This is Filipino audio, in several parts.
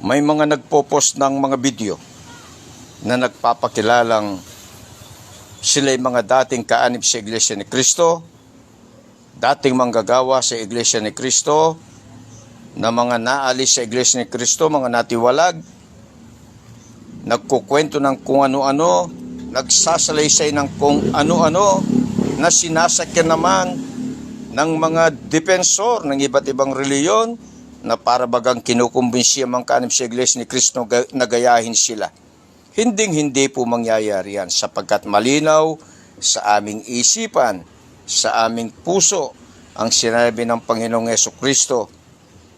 may mga nagpo-post ng mga video na nagpapakilalang sila'y mga dating kaanib sa Iglesia ni Kristo, dating manggagawa sa Iglesia ni Kristo, na mga naalis sa Iglesia ni Kristo, mga natiwalag, nagkukwento ng kung ano-ano, nagsasalaysay ng kung ano-ano, na sinasakyan naman ng mga depensor ng iba't ibang reliyon na para bagang kinukumbinsi ang mga kanib sa Iglesia ni Kristo na gayahin sila. Hinding hindi po mangyayari yan sapagkat malinaw sa aming isipan, sa aming puso, ang sinabi ng Panginoong Yeso Kristo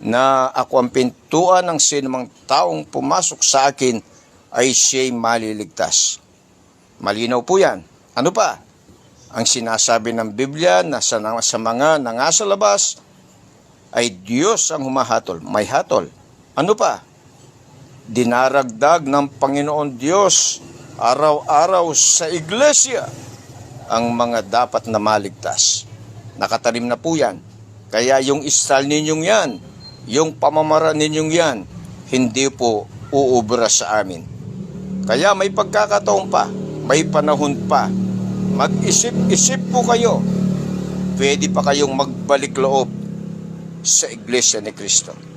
na ako ang pintuan ng sinumang taong pumasok sa akin ay siya'y maliligtas. Malinaw po yan. Ano pa? Ang sinasabi ng Biblia na sa, sa mga nangasa labas ay Diyos ang humahatol. May hatol. Ano pa? Dinaragdag ng Panginoon Diyos araw-araw sa iglesia ang mga dapat na maligtas. Nakatalim na po yan. Kaya yung style ninyong yan, yung pamamara ninyong yan, hindi po uubra sa amin. Kaya may pagkakataon pa, may panahon pa. Mag-isip-isip po kayo. Pwede pa kayong magbalik loob sa Iglesia ni Kristo.